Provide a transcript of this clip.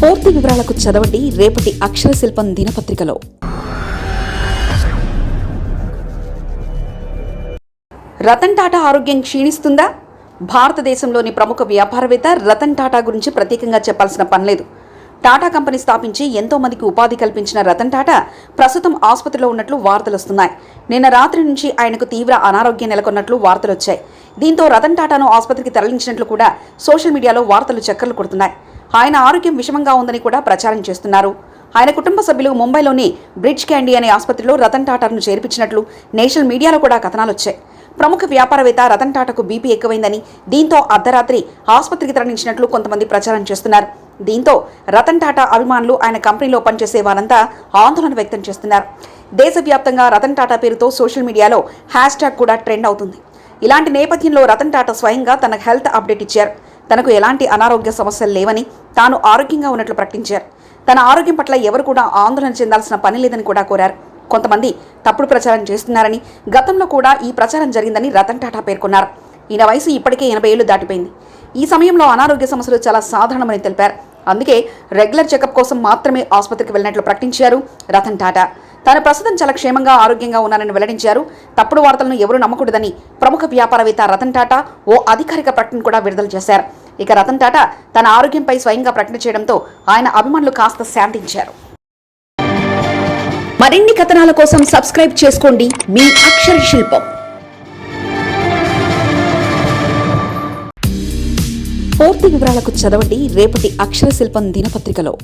పూర్తి వివరాలకు చదవండి రేపటి అక్షర శిల్పం దినపత్రికలో. రతన్ టాటా ఆరోగ్యం క్షీణిస్తుందా? భారతదేశంలోని ప్రముఖ వ్యాపారవేత్త రతన్ టాటా గురించి ప్రత్యేకంగా చెప్పాల్సిన పనిలేదు టాటా కంపెనీ స్థాపించి ఎంతో మందికి ఉపాధి కల్పించిన రతన్ టాటా ప్రస్తుతం ఆసుపత్రిలో ఉన్నట్లు వార్తలు వస్తున్నాయి. నిన్న రాత్రి నుంచి ఆయనకు తీవ్ర అనారోగ్యం నెలకొన్నట్లు వార్తలు వచ్చాయి. దీంతో రతన్ టాటాను ఆసుపత్రికి తరలించినట్లు కూడా సోషల్ మీడియాలో వార్తలు చక్కర్లు కొడుతున్నాయి. ఆయన ఆరోగ్యం విషమంగా ఉందని కూడా ప్రచారం చేస్తున్నారు. ఆయన కుటుంబ సభ్యులు ముంబైలోని బ్రిడ్జ్ క్యాండీ అనే ఆసుపత్రిలో రతన్ టాటాను చేర్పించినట్లు నేషనల్ మీడియాలో కూడా కథనాలు వచ్చాయి. ప్రముఖ వ్యాపారవేత్త రతన్ టాటాకు బీపీ ఎక్కువైందని దీంతో అర్ధరాత్రి ఆసుపత్రికి తరలించినట్లు కొంతమంది ప్రచారం చేస్తున్నారు. దీంతో రతన్ టాటా అభిమానులు ఆయన కంపెనీలో పనిచేసే వారంతా ఆందోళన వ్యక్తం చేస్తున్నారు. దేశవ్యాప్తంగా రతన్ టాటా పేరుతో సోషల్ మీడియాలో హ్యాష్ ట్యాగ్ కూడా ట్రెండ్ అవుతుంది. ఇలాంటి నేపథ్యంలో రతన్ టాటా స్వయంగా తన హెల్త్ అప్డేట్ ఇచ్చారు. తనకు ఎలాంటి అనారోగ్య సమస్యలు లేవని తాను ఆరోగ్యంగా ఉన్నట్లు ప్రకటించారు. తన ఆరోగ్యం పట్ల ఎవరు కూడా ఆందోళన చెందాల్సిన పని లేదని కూడా కోరారు. కొంతమంది తప్పుడు ప్రచారం చేస్తున్నారని గతంలో కూడా ఈ ప్రచారం జరిగిందని రతన్ టాటా పేర్కొన్నారు. ఈయన వయసు ఇప్పటికే ఎనభై ఏళ్ళు దాటిపోయింది. ఈ సమయంలో అనారోగ్య సమస్యలు చాలా సాధారణమని తెలిపారు. అందుకే రెగ్యులర్ చెకప్ కోసం మాత్రమే ఆసుపత్రికి వెళ్ళినట్లు ప్రకటించారు రతన్ టాటా. తాను ప్రస్తుతం చాలా క్షేమంగా ఆరోగ్యంగా ఉన్నానని వెల్లడించారు. తప్పుడు వార్తలను ఎవరూ నమ్మకూడదని ప్రముఖ వ్యాపారవేత్త రతన్ టాటా ఓ అధికారిక ప్రకటన కూడా విడుదల చేశారు. ఇక రతన్ టాటా తన ఆరోగ్యంపై స్వయంగా ప్రకటన చేయడంతో ఆయన అభిమానులు కాస్త శాంతించారు. మరిన్ని కథనాల కోసం సబ్స్క్రైబ్ చేసుకోండి మీ అక్షర శిల్పం. పూర్తి వివరాలకు చదవండి రేపటి అక్షర శిల్పం దినపత్రికలో.